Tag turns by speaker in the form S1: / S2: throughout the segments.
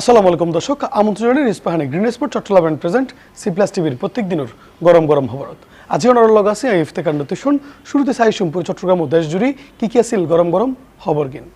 S1: আসসালামু আলাইকুম দর্শক আমন্ত্রণের Ispahani green sport Chattogram and present, C plus টিভির প্রত্যেক দিনের গরম গরম খবরত। আজি অনার লগ আছে ইফতেকার নতুন শুরুতে চাই সম্পুর, চট্টগ্রাম ও দেশজুড়ি কি কি আছিল গরম গরম খবর গিন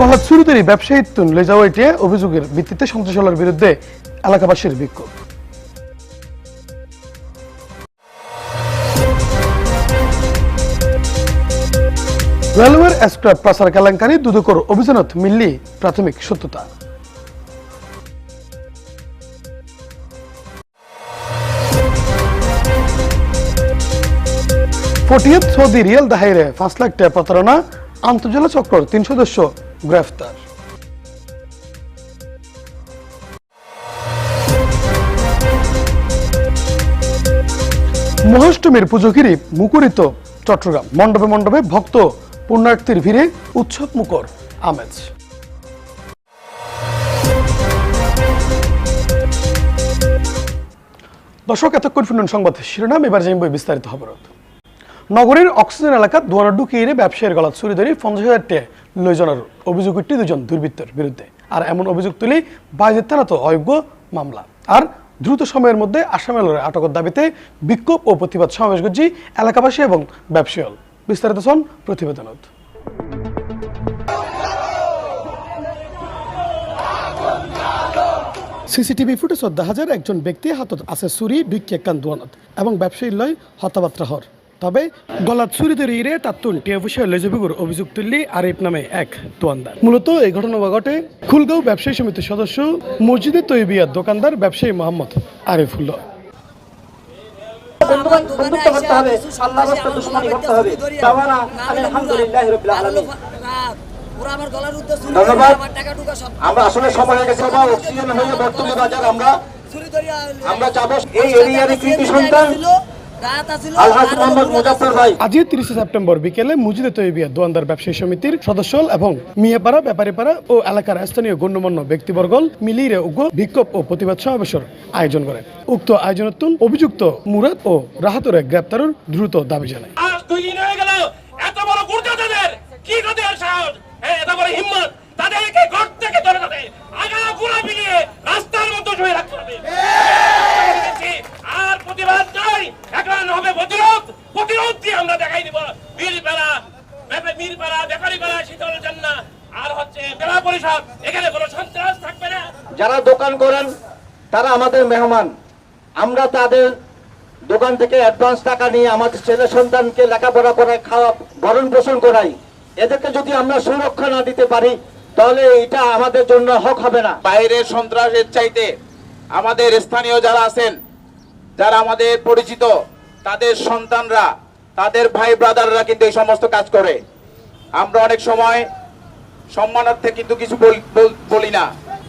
S1: গলাত শুরুতেই ব্যবসায়ী তুন লে যাওয়া অভিযোগের ভিত্তিতে সন্ত্রাসীর বিরুদ্ধে এলাকাবাসীর বিক্ষোভ। রেলওয়ের স্ক্র্যাপ পাচার কেলেঙ্কারি, দুদকর অভিযানত মিললি প্রাথমিক সত্যতা। ফটিয়ত সৌদি রিয়াল দাহাইরে পাঁচ লাখ টাকা প্রতারণা, আন্তর্জেলা চক্রর তিন সদস্য গ্রেফতার। মহাষ্টমীর পুজোগিরি মুখরিত, চট্টগ্রাম মণ্ডপে মণ্ডপে ভক্ত পুণ্যার্থীর ভিড়ে উৎসব মুখর। আমেজ। দর্শক, এতক্ষণ শুনুন সংবাদ শিরোনাম, এবার জানব বিস্তারিত খবরত। নগরীর অক্সিজেন এলাকা দুয়ানা ঢুকিয়ে ব্যবসায়ীর গলাত চুরি ধরে পঞ্চাশ হাজার টাকা লইজনের অভিযোগ উঠতে দুজন দুর্বৃত্তর বিরুদ্ধে। আর এমন অভিযোগ তুলে বাইজের থানা তো অযোগ্য মামলা। আর দ্রুত সময়ের মধ্যে আসামের আটকের দাবিতে বিক্ষোভ ও প্রতিবাদ সমাবেশ করছি এলাকাবাসী এবং ব্যবসায়ী বিস্তারিত প্রতিবেদনত। সিসিটিভি ফুটেজ দেখা যায় একজন ব্যক্তি হাতত আছে চুরি দুই কেকান দোয়ানত এবং ব্যবসায়ীর লয় হতাবাত্রা হর। তবে গলাত চুরি ধরে ইরে তাত্তুন পয়সা লেজবিগুর অভিযোগ তুললি, আরিফ নামে এক দোয়ানদার। মূলত এই ঘটনা ঘটে খুলগাঁও ব্যবসায়ী সমিতির সদস্য মসজিদে তৈবিয়ার দোকানদার ব্যবসায়ী মোহাম্মদ আরিফুল্লাহ।
S2: বন্ধুত্ব করতে হবে আল্লাহ রাস্তায় দুশ্মনী করতে হবে। দাওয়ানা আলহামদুলিল্লাহ রাব্বিল আলামিন।
S3: ওরা আমার
S2: ধন্যবাদ। আসলে সময় হয়ে গেছে বাবা অক্সিজেন হয়ে বর্তমানে বাজার আমরা আমরা যাব। এই এরিয়ার কৃতি সন্তান।
S1: আজ তিরিশে সেপ্টেম্বর বিকেলে মুজিদে তৈবিয়া দোয়ানদার ব্যবসায়ী সমিতির সদস্য এবং মিয়াপাড়া ব্যাপারীপাড়া ও এলাকার স্থানীয় গণ্যমান্য ব্যক্তিবর্গ মিলিয়ে উগ্র বিক্ষোভ ও প্রতিবাদ সমাবেশের আয়োজন করে। উক্ত আয়োজনতুন অভিযুক্ত মুরাদ ও রাহাতরে গ্রেপ্তারের দ্রুত দাবি জানায়।
S4: দুই দিন হয়ে গেল এত বড় গুর্জা তাদের কি তাদের সাহস? এত বড় হিম্মত তাদেরকে ঘর থেকে ধরে তাদের আগা গুড়া মিলিয়ে রাস্তার মধ্যে শুয়ে রাখতে হবে আর প্রতিবাদ নয় এখন হবে প্রতিরোধ প্রতিরোধ দিয়ে আমরা দেখাই দিব বীরপাড়া ব্যাপার বীরপাড়া ব্যাপারী পাড়া শীতল জান্না আর হচ্ছে বেলা পরিষদ এখানে কোনো সন্ত্রাস থাকবে না
S2: যারা দোকান করেন তারা আমাদের মেহমান। আমরা তাদের দোকান থেকে অ্যাডভান্স টাকা নিয়ে আমাদের ছেলে সন্তানকে লেখাপড়া করায় খাওয়া ভরণ পোষণ করাই। এদেরকে যদি আমরা সুরক্ষা না দিতে পারি তাহলে এটা আমাদের জন্য হক হবে না।
S5: বাইরের সন্ত্রাসের চাইতে আমাদের স্থানীয় যারা আছেন যারা আমাদের পরিচিত তাদের সন্তানরা তাদের ভাই ব্রাদাররা কিন্তু এই সমস্ত কাজ করে। আমরা অনেক সময় সম্মানার্থে কিন্তু কিছু বল- বল- বলি না।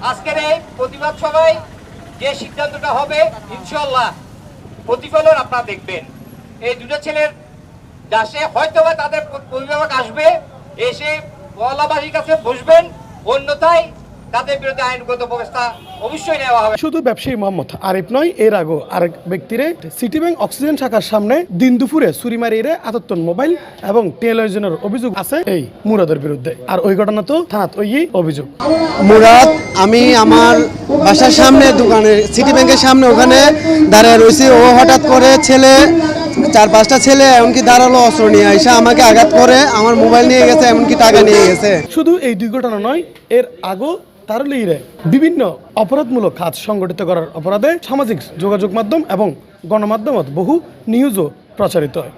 S6: আজকের এই প্রতিবাদ সভায় যে সিদ্ধান্তটা হবে ইনশাল্লাহ প্রতিফলন আপনারা দেখবেন। এই দুটো ছেলের দাসে হয়তো তাদের অভিভাবক আসবে, এসে মহল্লাবাসীর কাছে বসবেন, অন্যথায় তাদের বিরুদ্ধে আইনগত ব্যবস্থা অবশ্যই নেওয়া হবে।
S1: শুধু ব্যবসায়ী মোহাম্মদ আরিফ নয় এর আগেও আরেক ব্যক্তিরে সিটি ব্যাংক অক্সিজেন শাখার সামনে দিন দুপুরে চুরি মারিয়ে মোবাইল এবং টেলিভিশনের অভিযোগ আছে এই মুরাদের বিরুদ্ধে। আর ওই ঘটনা তো থানাত ওই অভিযোগ।
S7: মুরাদ আমি আমার বাসার সামনে দোকানে সিটি ব্যাংকের সামনে ওখানে দাঁড়িয়ে রয়েছি। ও হঠাৎ করে ছেলে চার পাঁচটা ছেলে এমনকি দাঁড়াল অস্ত্র নিয়ে এসে আমাকে আঘাত করে আমার মোবাইল নিয়ে গেছে এমনকি টাকা নিয়ে গেছে।
S1: শুধু এই দুই ঘটনা নয় এর আগেও তার বিভিন্ন অপরাধমূলক কাজ সংগঠিত করার অপরাধে সামাজিক যোগাযোগ মাধ্যম এবং গণমাধ্যমত বহু নিউজও প্রচারিত হয়।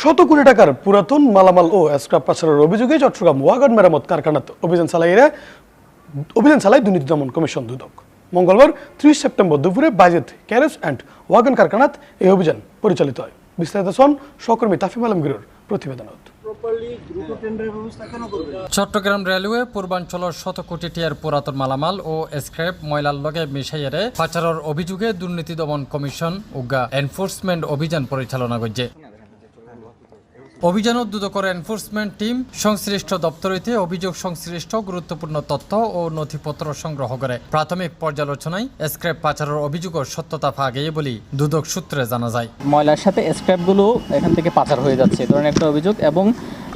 S1: শত কোটি টাকার পুরাতন মালামাল ও স্ক্রাপ পাচারের অভিযোগে চট্টগ্রাম ওয়াগন মেরামত কারখানাত অভিযান চালাইয়ে অভিযান চালায় দুর্নীতি দমন কমিশন দুদক। মঙ্গলবার ত্রিশ সেপ্টেম্বর দুপুরে বাজেট, ক্যারেজ অ্যান্ড ওয়াগন কারখানাত এই অভিযান পরিচালিত হয়। বিস্তারিত শোন সহকর্মী তাফিম আলমগীরের প্রতিবেদনত।
S8: চট্টগ্রাম রেলওয়ে পূর্বাঞ্চলের শত কোটি টিয়ার পুরাতন মালামাল ও স্ক্র্যাপ ময়লার লগে মিশাইয়ারে পাচারের অভিযোগে দুর্নীতি দমন কমিশন, উগা এনফোর্সমেন্ট অভিযান পরিচালনা করছে। অভিযানত করে এনফোর্সমেন্ট টিম সংশ্লিষ্ট দপ্তর হইতে অভিযোগ সংশ্লিষ্ট গুরুত্বপূর্ণ তথ্য ও নথিপত্র সংগ্রহ করে। প্রাথমিক পর্যালোচনায় স্ক্র্যাপ পাচারের অভিযোগের সত্যতা পাওয়া গিয়ে বলে দুদক সূত্রে জানা যায়।
S9: ময়লার সাথে স্ক্র্যাপগুলো এখান থেকে পাচার হয়ে যাচ্ছে। ধরনের একটা অভিযোগ এবং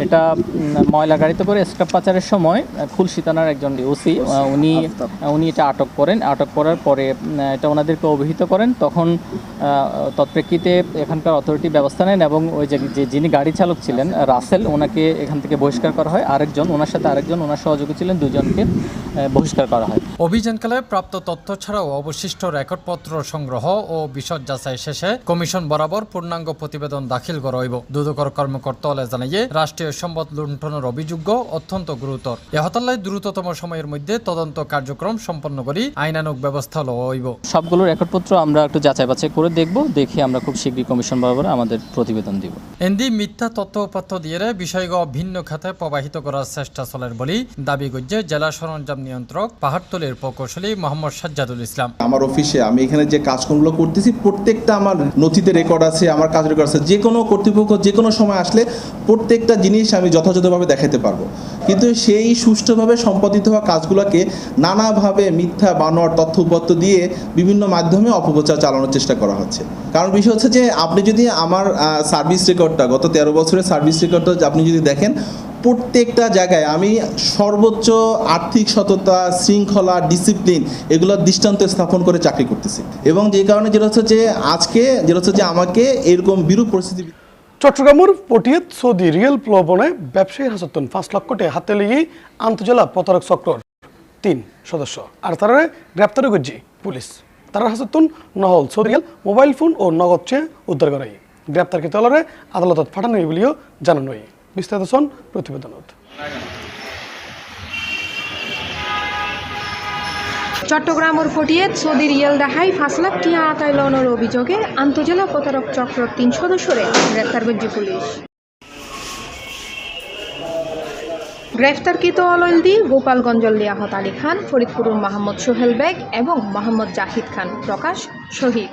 S9: এটা ময়লা গাড়িতে করে স্ক্রাপ পাচারের সময় খুলশি থানার একজন ওসি উনি উনি এটা আটক করেন। আটক করার পরে এটা ওনাদেরকে অভিহিত করেন। তখন তৎপ্রেক্ষিতে এখানকার অথরিটি ব্যবস্থা নেন এবং ওই যে যিনি গাড়ি চালক ছিলেন, রাসেল, ওনাকে এখান থেকে বহিষ্কার করা হয়। আরেকজন, ওনার সাথে আরেকজন, ওনার সহযোগী ছিলেন, দুজনকে বহিষ্কার করা হয়।
S8: অভিযানকালে প্রাপ্ত তথ্য ছাড়াও অবশিষ্ট রেকর্ডপত্র সংগ্রহ ও বিশদ যাচাই শেষে কমিশন বরাবর পূর্ণাঙ্গ প্রতিবেদন দাখিল করা হইব। দুদকর কর্মকর্তা হলে জানাইয়ে রাষ্ট্রীয় সম্পদ লুণ্ঠনের অভিযোগ অত্যন্ত গুরুতর এ হতাল্লায় দ্রুততম সময়ের মধ্যে তদন্ত কার্যক্রম সম্পন্ন করি আইনানুগ ব্যবস্থা লওয়া হইব
S9: সবগুলো রেকর্ডপত্র আমরা একটু যাচাই বাছাই করে দেখব দেখে আমরা খুব শীঘ্রই কমিশন বরাবর আমাদের প্রতিবেদন দিব।
S8: এন্দি মিথ্যা তথ্য উপাত্ত দিয়ে বিষয়গ ভিন্ন খাতে প্রবাহিত করার চেষ্টা চলের বলি দাবি করছে জেলা সরঞ্জাম নিয়ন্ত্রক পাহাড়তলির প্রকৌশলী মোহাম্মদ সাজ্জাদুল ইসলাম।
S10: আমার অফিসে আমি এখানে যে কাজকর্মগুলো করতেছি প্রত্যেকটা আমার নথিতে রেকর্ড আছে আমার কাজ রেকর্ড আছে। যে কোনো কর্তৃপক্ষ যে কোনো সময় আসলে প্রত্যেকটা জিনিস আমি যথাযথভাবে দেখাতে পারব। কিন্তু সেই সুষ্ঠুভাবে সম্পাদিত হওয়া কাজগুলোকে নানাভাবে মিথ্যা বানোয়ার তথ্য উপাত্ত দিয়ে বিভিন্ন মাধ্যমে অপপ্রচার চালানোর চেষ্টা করা হচ্ছে। কারণ বিষয় হচ্ছে যে, আপনি যদি আমার সার্ভিস রেকর্ডটা গত তেরো বছরের সার্ভিস রেকর্ডটা আপনি যদি দেখেন, প্রত্যেকটা জায়গায় আমি সর্বোচ্চ আর্থিক সততা, শৃঙ্খলা ডিসিপ্লিন এগুলোর দৃষ্টান্ত স্থাপন করে চাকরি করতেছি। এবং যে কারণে যেটা হচ্ছে যে, আজকে যেটা হচ্ছে যে, আমাকে এরকম বিরূপ পরিস্থিতি
S1: চট্টগ্রামের পটিয়ত সৌদি রিয়েল প্লবনে ব্যবসায়ী হাসতন পাঁচ লক্ষ টাকা হাতে লেগে আন্তজেলা প্রতারক চক্রর তিন সদস্য। আর তারা গ্রেপ্তার করছে পুলিশ তারা হাসতন নহল সৌদি মোবাইল ফোন ও নগদ চেয়ে উদ্ধার করাই গ্রেপ্তারকে হলরে আদালতত পাঠানো বলিও জানানো বিস্তারিত শোন প্রতিবেদনত
S11: চট্টগ্রামের ফটিয়ে সৌদি রিয়েল দেখাই পাঁচ লাখ টিয়া আতাইলনের অভিযোগে আন্তজেলা প্রতারক চক্র তিন সদস্যরে গ্রেফতার করছে পুলিশ। গ্রেফতারকৃত অললদি গোপালগঞ্জ লিয়াহত আলী খান ফরিদপুর মাহমুদ সোহেল বেগ এবং মোহাম্মদ জাহিদ খান প্রকাশ শহীদ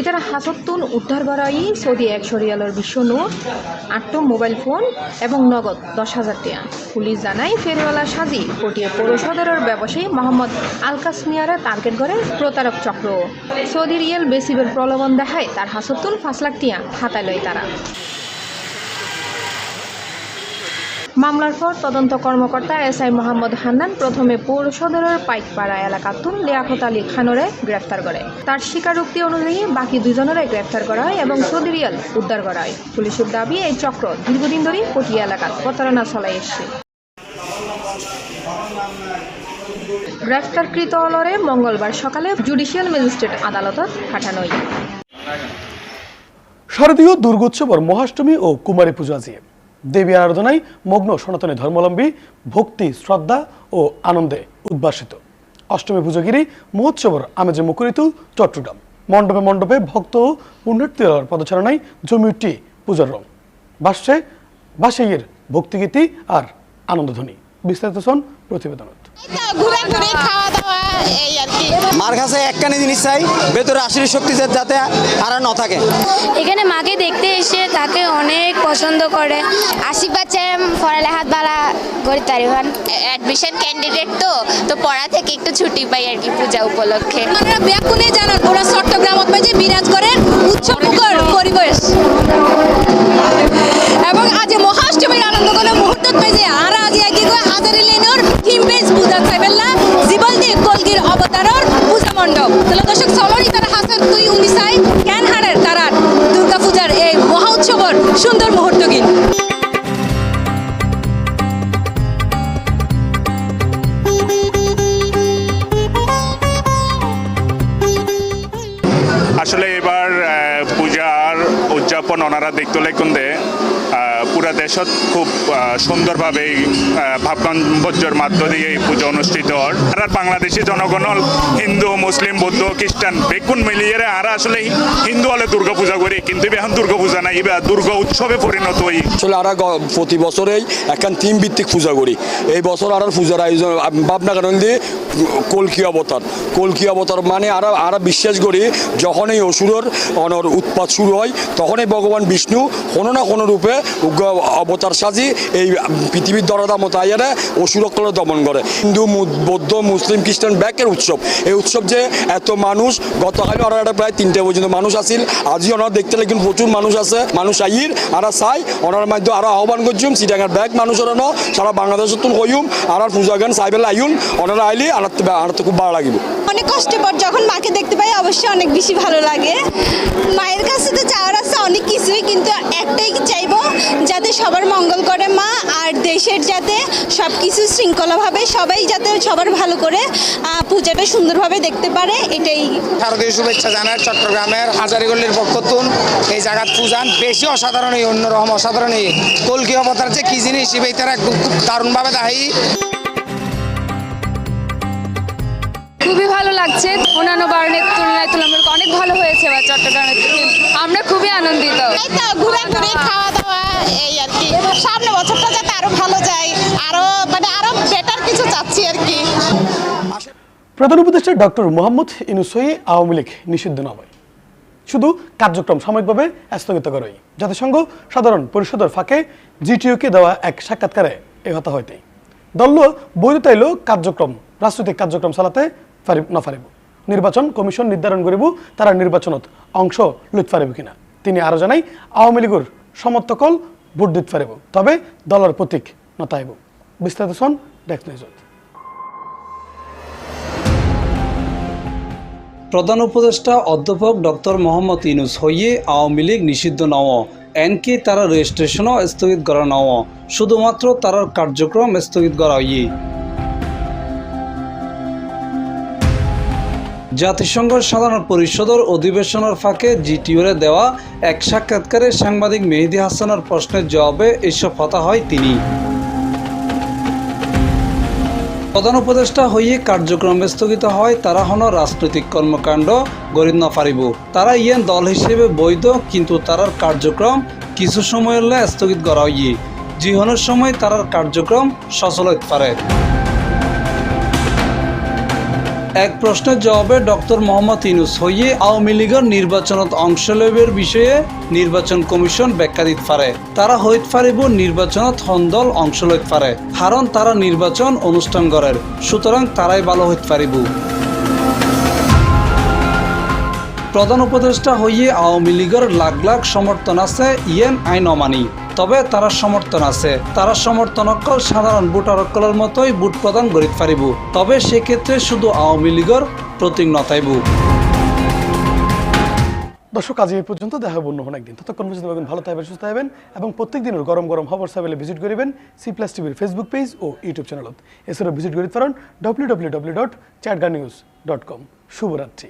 S11: এটারা হাসত্তুন উদ্ধার করাই সৌদি একশো রিয়ালের বিশ্ব নোট আটটো মোবাইল ফোন এবং নগদ দশ হাজার টাকা পুলিশ জানায়, ফেরিওয়ালা সাজি পটিয়া পৌরসদরের ব্যবসায়ী মোহাম্মদ আলকাস মিয়ারা টার্গেট করে প্রতারক চক্র। সৌদি রিয়েল বেসিবের প্রলোভন দেখায় তার হাসত্তুন পাঁচ লাখ টিয়া হাতায় লয় তারা। মামলার পর তদন্ত কর্মকর্তা এস আই মোহাম্মদ হান্নান প্রথমে পৌর সদরের পাইকপাড়া এলাকাতুন লিয়াকত আলী খানরে গ্রেফতার করে। তার স্বীকারোক্তি অনুযায়ী বাকি দুজনেরে গ্রেফতার করা হয় এবং সদিরিয়াল উদ্ধার করা হয়। পুলিশের দাবি, এই চক্র দীর্ঘদিন ধরেই পটিয়া এলাকার প্রতারণা চালাই এসছে। গ্রেফতারকৃত অলরে মঙ্গলবার সকালে জুডিশিয়াল ম্যাজিস্ট্রেট আদালতত পাঠানো হয়
S1: শারদীয় দুর্গোৎসবর মহাষ্টমী ও কুমারী পূজা আজিয়ে দেবী আরাধনায় মগ্ন সনাতনী ধর্মাবলম্বী, ভক্তি, শ্রদ্ধা ও আনন্দে উদ্ভাসিত। অষ্টমী পুজোগিরি, মহোৎসবর আমেজে মুখরিত চট্টগ্রাম। মণ্ডপে মণ্ডপে ভক্ত ও পুণ্যার্থীর পদচারণায় জমি উঠি পূজার রং। বাসছে বাসাইয়ের ভক্তিগীতি আর আনন্দধ্বনি। বিস্তারিত শোন প্রতিবেদনত।
S12: ঘুরে ঘুরে খাওয়া
S7: মার কাছে একখানি জিনিস চাই ভেতরে আসলে শক্তি যাতে আর ন থাকে।
S12: এখানে মাকে দেখতে এসে তাকে অনেক পছন্দ করে। আশীর্বাদ চাই পড়ালেখাত বালা গড়ি তারিবান অ্যাডমিশন ক্যান্ডিডেট তো তো পড়া থেকে একটু ছুটি পাই আর কি পূজা উপলক্ষে। আপনারা ব্যাকুনে জানান ওরা চট্টগ্রামত মাঝে বিরাজ করেন উৎসব পরিবেশ। এবং আজ মহাষ্টমীর আনন্দ করে মুহূর্ত পেয়েছে
S13: উদযাপন ওনারা দেখতে লেখুন্দে পুরা দেশত খুব সুন্দরভাবে এই, আহ, ভাবগম্ভজ্যর মাধ্য দিয়ে এই পুজো অনুষ্ঠিত হয় আর বাংলাদেশি জনগণ হিন্দু মুসলিম বৌদ্ধ খ্রিস্টান বেকুন মিলিয়ে আর আসলে হিন্দু হলে দুর্গা পূজা করি কিন্তু এখন দুর্গা পূজা নাই এবার দুর্গা উৎসবে পরিণত হই।
S14: আসলে আর প্রতি বছরেই একখান থিম ভিত্তিক পূজা করি। এই বছর আর পূজার আয়োজন ভাবনা কারণ দিয়ে কলকি অবতার। কলকি অবতার মানে আর আর বিশ্বাস করি যখন এই অসুরের অনর উৎপাত শুরু হয় তখনই ভগবান বিষ্ণু কোনো না কোনো রূপে উগ্র অবতার সাজি এই পৃথিবীর দরদা মতো অসুরক্ষণে দমন করে। হিন্দু বৌদ্ধ, মুসলিম, খ্রিস্টান ব্যাকের উৎসব। এই উৎসব যে এত মানুষ গতকাল ওরা একটা প্রায় তিনটে পর্যন্ত মানুষ আসিল। আজই ওনারা দেখতে লাগেন প্রচুর মানুষ আছে মানুষ আইর আর চাই ওনার মাধ্যমে আরও আহ্বান করছুম, সিটাঙ্গার ব্যাগ মানুষ ওরা সারা বাংলাদেশের তুল হইম আর পূজা গান সাইবেল আইন ওনারা আইলি আর খুব ভালো লাগিব
S12: অনেক কষ্টের পর যখন মাকে দেখতে পাই, অবশ্যই অনেক বেশি ভালো লাগে। মায়ের কাছে তো চাওয়ার আছে অনেক কিছুই, কিন্তু একটাই চাইব, যাতে সবার মঙ্গল করে মা, আর দেশের যাতে সব কিছু শৃঙ্খলাভাবে সবাই যাতে সবার ভালো করে পূজাটা সুন্দরভাবে দেখতে পারে, এটাই।
S15: শারদীয় শুভেচ্ছা জানার চট্টগ্রামের হাজারিগল্লির পক্ষতুন এই জায়গার পূজান বেশি অসাধারণ এই অন্যরকম অসাধারণ এই কলকি অবতার যে কি জিনিস তারা খুব দারুণভাবে দেখাই
S12: খুবই ভালো লাগছে। অন্যান্য বারণের তুলনায় তুলনামূলক অনেক ভালো হয়েছে এবার চট্টগ্রামের আমরা খুবই আনন্দিত। ঘোরাঘুরি খাওয়া দাওয়া এই আর কি। সামনে বছরটা যাতে আরও ভালো যায় আরও মানে আরও বেটার কিছু চাচ্ছি আর কি।
S1: প্রধান উপদেষ্টা ডক্টর মোহাম্মদ ইনুসই আওয়ামী লীগ নিষিদ্ধ নয়। শুধু কার্যক্রম সাময়িকভাবে স্থগিত করাই। জাতিসংঘ সাধারণ পরিষদের ফাঁকে জিটিওকে দেওয়া এক সাক্ষাৎকারে এ কথা হইতে দল বৈধতা এলো কার্যক্রম রাজনৈতিক কার্যক্রম চালাতে পারিব না নির্বাচন কমিশন নির্ধারণ করিব, তারা নির্বাচনত অংশ লইতে পারিব কিনা। তিনি আরও জানাই, আওয়ামী লীগের সমর্থকল ভোট দিতে পারিব তবে দলের প্রতীক নতাইব বিস্তারিত শোন ডেস্ক নিউজত
S16: প্রধান উপদেষ্টা অধ্যাপক ডক্টর মোহাম্মদ ইনুস হইয়ে আওয়ামী লীগ নিষিদ্ধ নও এনকে তারা রেজিস্ট্রেশনও স্থগিত করা নও শুধুমাত্র তারার কার্যক্রম স্থগিত করা হইয়ে। জাতিসংঘ সাধারণ পরিষদের অধিবেশনের ফাঁকে জিটিওরে দেওয়া এক সাক্ষাৎকারে সাংবাদিক মেহেদি হাসানের প্রশ্নের জবাবে এসব কথা হয় তিনি। প্রধান উপদেষ্টা হইয়ে কার্যক্রম স্থগিত হয় তারা হন রাজনৈতিক কর্মকাণ্ড গরিব না পারিব তারা ইয়েন দল হিসেবে বৈধ, কিন্তু তারার কার্যক্রম কিছু সময়ের স্থগিত করা হইয়ে জিহনের সময় তারার কার্যক্রম সচল হইতে পারে। এক প্রশ্নের জবাবে ডক্টর মোহাম্মদ ইনুস হইয়ে আওয়ামী লীগের নির্বাচনত অংশ লইবের বিষয়ে নির্বাচন কমিশন ব্যাখ্যা দিতে পারে। তারা হইত পারিব নির্বাচনত হন্দল অংশ লইতে পারে কারণ তারা নির্বাচন অনুষ্ঠান করের সুতরাং তারাই ভালো হইতে পারিব। প্রধান উপদেষ্টা হইয়ে আওয়ামী লীগের লাখ লাখ সমর্থন আছে ইয়েন আইন অমানি তবে তারা সমর্থন আছে। তারা সমর্থন অকল সাধারণ ভোটার অকলের মতোই ভোট প্রদান করিতে পারিব। তবে সেক্ষেত্রে শুধু আওয়ামী লীগের প্রতীক নতাইব
S1: দর্শক, আজ এই পর্যন্ত দেখা হবে অন্য কোনো একদিন। ততক্ষণ পর্যন্ত থাকবেন ভালো থাকবেন, সুস্থ থাকবেন এবং প্রত্যেক দিনের গরম গরম খবর সাইবেলে ভিজিট করিবেন সি প্লাস টিভির ফেসবুক পেজ ও ইউটিউব চ্যানেলত এছাড়াও ভিজিট করিতে পারেন W W W dot Chatga news dot com শুভরাত্রি।